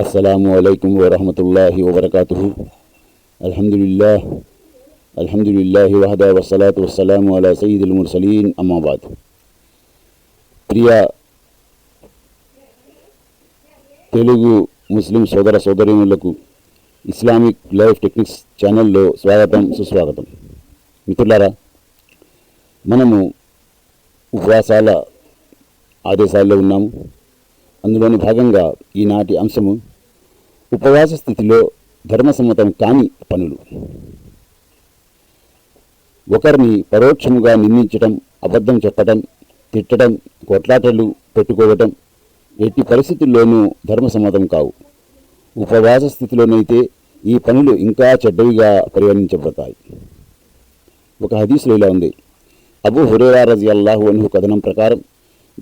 السلام عليكم ورحمة الله وبركاته الحمد لله الحمد لله وحده والصلاة والسلام على سيد المرسلين أما بعد ప్రియ తెలుగు ముస్లిం సోదర సోదరీనులకు Islamic life techniques ఛానల్లో స్వాగతం సుస్వాగతం మిత్రులారా మనము ఉపవాసాల ఆదేశాల్లో ఉన్నాము అందులోని భాగంగా ఈనాటి అంశము ఉపవాస స్థితిలో ధర్మసమ్మతం కాని పనులు. ఒకరిని పరోక్షముగా నిందించటం అబద్ధం చెప్పటం తిట్టడం కొట్లాటలు పెట్టుకోవటం ఎట్టి పరిస్థితుల్లోనూ ధర్మసమ్మతం కావు. ఉపవాస స్థితిలోనైతే ఈ పనులు ఇంకా చెడ్డవిగా పరిగణించబడతాయి. ఒక హదీసులో ఇలా ఉంది. అబు హురేరా రజి అల్లాహు అనుహు కథనం ప్రకారం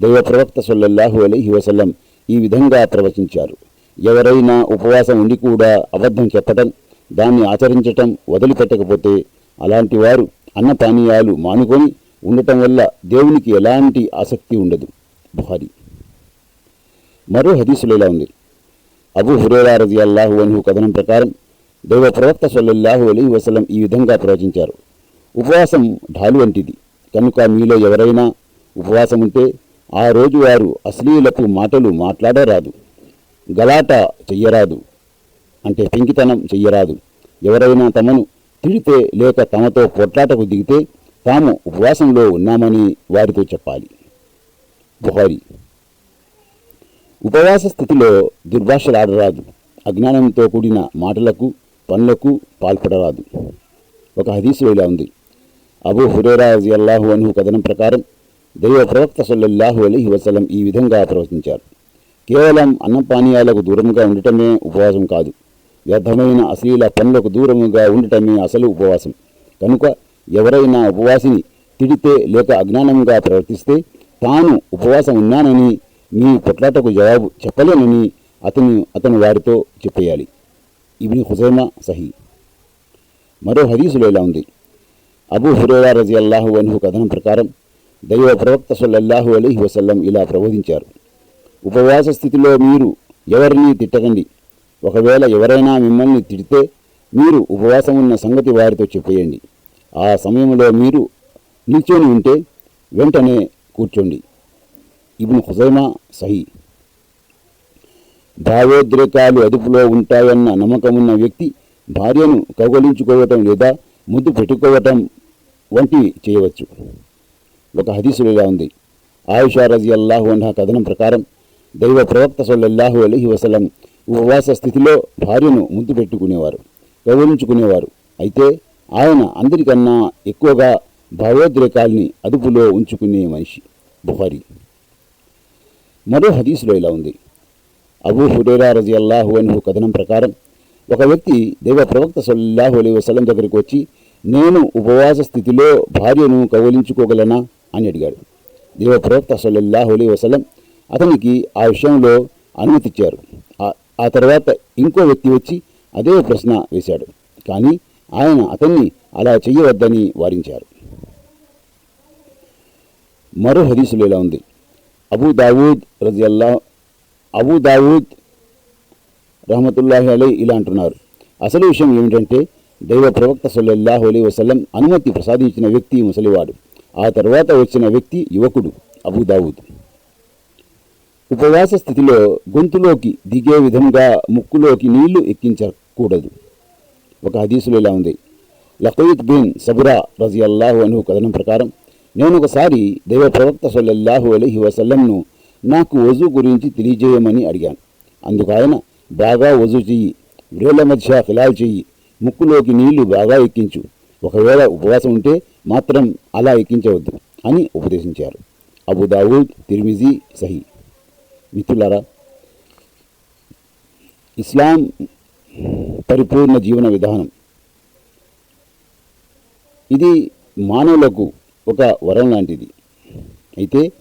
దైవ ప్రవక్త సొల్లల్లాహు అలీ వసల్లం ఈ విధంగా ప్రవచించారు. ఎవరైనా ఉపవాసం ఉండి కూడా అబద్ధం చెప్పటం దాన్ని ఆచరించటం వదిలిపెట్టకపోతే అలాంటి వారు అన్నపానీయాలు మానుకొని ఉండటం వల్ల దేవునికి ఎలాంటి ఆసక్తి ఉండదు. బుహారి. మరో హదీసులో ఇలా ఉంది. అబు హురేరా రజి అల్లాహు అన్హు కథనం ప్రకారం దైవ ప్రవక్త సొల్లహు అలీ వసలం ఈ విధంగా ప్రవచించారు. ఉపవాసం ఢాలు వంటిది. కనుక మీలో ఎవరైనా ఉపవాసం ఉంటే ఆ రోజు వారు అశ్లీలపు మాటలు మాట్లాడరాదు. గలాట చెయ్యరాదు అంటే పెంకితనం చెయ్యరాదు. ఎవరైనా తమను తిడితే లేక తమతో పొట్లాటకు దిగితే తాము ఉపవాసంలో ఉన్నామని వారితో చెప్పాలి. బుహారి. ఉపవాస స్థితిలో దుర్భాషలాడరాదు. అజ్ఞానంతో కూడిన మాటలకు పనులకు పాల్పడరాదు. ఒక హదీసు ఇలా ఉంది. అబూ హురేరా అల్లాహు అన్హు కథనం ప్రకారం దైవ ప్రవక్త సల్లల్లాహు అలీహి వసలం ఈ విధంగా ప్రవచించారు. కేవలం అన్నపానీయాలకు దూరంగా ఉండటమే ఉపవాసం కాదు. వ్యర్థమైన అశ్లీల పనులకు దూరముగా ఉండటమే అసలు ఉపవాసం. కనుక ఎవరైనా ఉపవాసిని తిడితే లేక అజ్ఞానంగా ప్రవర్తిస్తే తాను ఉపవాసం ఉన్నానని మీ పొట్లాటకు జవాబు చెప్పలేనని అతను అతను వారితో చెప్పేయాలి. ఇవి హుజైమా సహీ. మరో హదీసులో ఇలా ఉంది. అబూ హురేరా రజి అల్లాహు అన్హు కథనం ప్రకారం దైవ ప్రవక్త సల్లల్లాహు అలీహి వసల్లం ఇలా ప్రబోధించారు ఉపవాస స్థితిలో మీరు ఎవరిని తిట్టకండి. ఒకవేళ ఎవరైనా మిమ్మల్ని తిడితే మీరు ఉపవాసం ఉన్న సంగతి వారితో చెప్పేయండి. ఆ సమయంలో మీరు నిల్చొని ఉంటే వెంటనే కూర్చోండి. ఇబ్ను హుజైమా సహీ. భావోద్రేకాలు అదుపులో ఉంటాయన్న నమ్మకమున్న వ్యక్తి భార్యను కౌగలించుకోవటం లేదా ముద్దు పెట్టుకోవటం వంటివి చేయవచ్చు. ఒక హదీసులు ఇలా ఉంది. ఆయుషా రజి అల్లాహు అన్హా కథనం ప్రకారం దైవ ప్రవక్త సొల్లహు అలీహి వసలం ఉపవాస స్థితిలో భార్యను ముద్దు పెట్టుకునేవారు గౌరవించుకునేవారు. అయితే ఆయన అందరికన్నా ఎక్కువగా భావోద్రేకాల్ని అదుపులో ఉంచుకునే మనిషి బుహారీ. మరో హదీసులో ఇలా ఉంది. అబూ హురేరా రజి అల్లాహు అన్హు కథనం ప్రకారం ఒక వ్యక్తి దైవ ప్రవక్త సల్లాహు అలీ వసలం దగ్గరికి వచ్చి నేను ఉపవాస స్థితిలో భార్యను కౌలించుకోగలనా అని అడిగాడు. దేవ ప్రవక్త సల్లల్లాహు అలీ వసలం అతనికి ఆ విషయంలో అనుమతిచ్చారు. ఆ తర్వాత ఇంకో వ్యక్తి వచ్చి అదే ప్రశ్న వేశాడు. కానీ ఆయన అతన్ని అలా చెయ్యవద్దని వారించారు. మరో హదీసులో ఇలా ఉంది. అబూ దావూద్ రజియల్లా అబూ దావూద్ రహమతుల్లాహి అలై ఇలా అంటున్నారు. అసలు విషయం ఏమిటంటే దైవ ప్రవక్త సల్లల్లాహు అలీ వసలం అనుమతి ప్రసాదించిన వ్యక్తి ముసలివాడు. ఆ తర్వాత వచ్చిన వ్యక్తి యువకుడు అబూ దావూద్. ఉపవాస స్థితిలో గొంతులోకి దిగే విధంగా ముక్కులోకి నీళ్ళు ఎక్కించకూడదు. ఒక హదీసులో ఇలా ఉంది. లకీత్ బిన్ సబురా రజి అల్లాహు అను కథనం ప్రకారం నేను ఒకసారి దైవ ప్రవక్త సొల్లహు అలహి వసల్లంను నాకు వజు గురించి తెలియజేయమని అడిగాను. అందుకు ఆయన బాగా వజు చెయ్యి వేళ్ళ మధ్య ఫిలాల్ చెయ్యి ముక్కులోకి నీళ్ళు బాగా ఎక్కించు. ఒకవేళ ఉపవాసం ఉంటే మాత్రం అలా ఎక్కించవద్దు అని ఉపదేశించారు. అబుదావుద్ తిరిమిజీ సహీ. మిత్రులారా ఇస్లాం పరిపూర్ణ జీవన విధానం. ఇది మానవులకు ఒక వరం లాంటిది. అయితే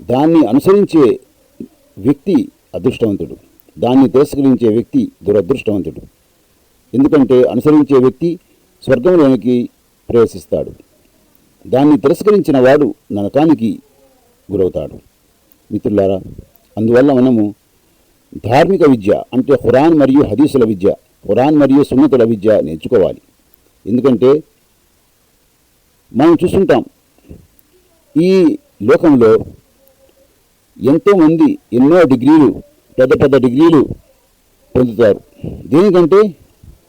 దాన్ని అనుసరించే వ్యక్తి అదృష్టవంతుడు. దాన్ని తిరస్కరించే వ్యక్తి దురదృష్టవంతుడు. ఎందుకంటే అనుసరించే వ్యక్తి స్వర్గంలోనికి ప్రవేశిస్తాడు. దాన్ని తిరస్కరించిన వాడు నరకానికి గురవుతాడు. మిత్రులారా అందువల్ల మనము ధార్మిక విద్య అంటే ఖురాన్ మరియు హదీసుల విద్య ఖురాన్ మరియు సున్నతుల విద్య నేర్చుకోవాలి. ఎందుకంటే మనం చూస్తుంటాం ఈ లోకంలో ఎంతోమంది ఎన్నో డిగ్రీలు పెద్ద పెద్ద డిగ్రీలు పొందుతారు. దేనికంటే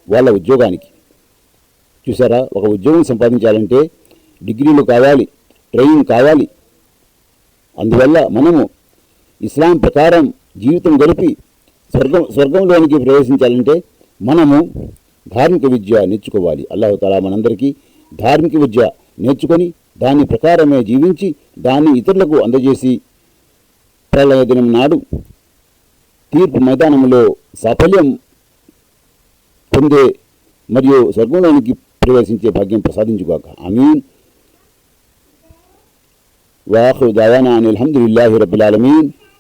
వాళ్ళ ఉద్యోగానికి. చూసారా? ఒక ఉద్యోగం సంపాదించాలంటే డిగ్రీలు కావాలి ట్రైనింగ్ కావాలి. అందువల్ల మనము ఇస్లాం ప్రకారం జీవితం గడిపి స్వర్గం స్వర్గంలోనికి ప్రవేశించాలంటే మనము ధార్మిక విద్య నేర్చుకోవాలి. అల్లాహతాలా మనందరికీ ధార్మిక విద్య నేర్చుకొని దాని ప్రకారమే జీవించి దాన్ని ఇతరులకు అందజేసి ప్రళయ దినం నాడు తీర్పు మైదానంలో సాఫల్యం పొందే మరియు స్వర్గంలోనికి ప్రవేశించే భాగ్యం ప్రసాదించుగాక. ఆమీన్. వాహు దావానా అని అల్హమ్దుల్లాహి రబ్బులాలమీన్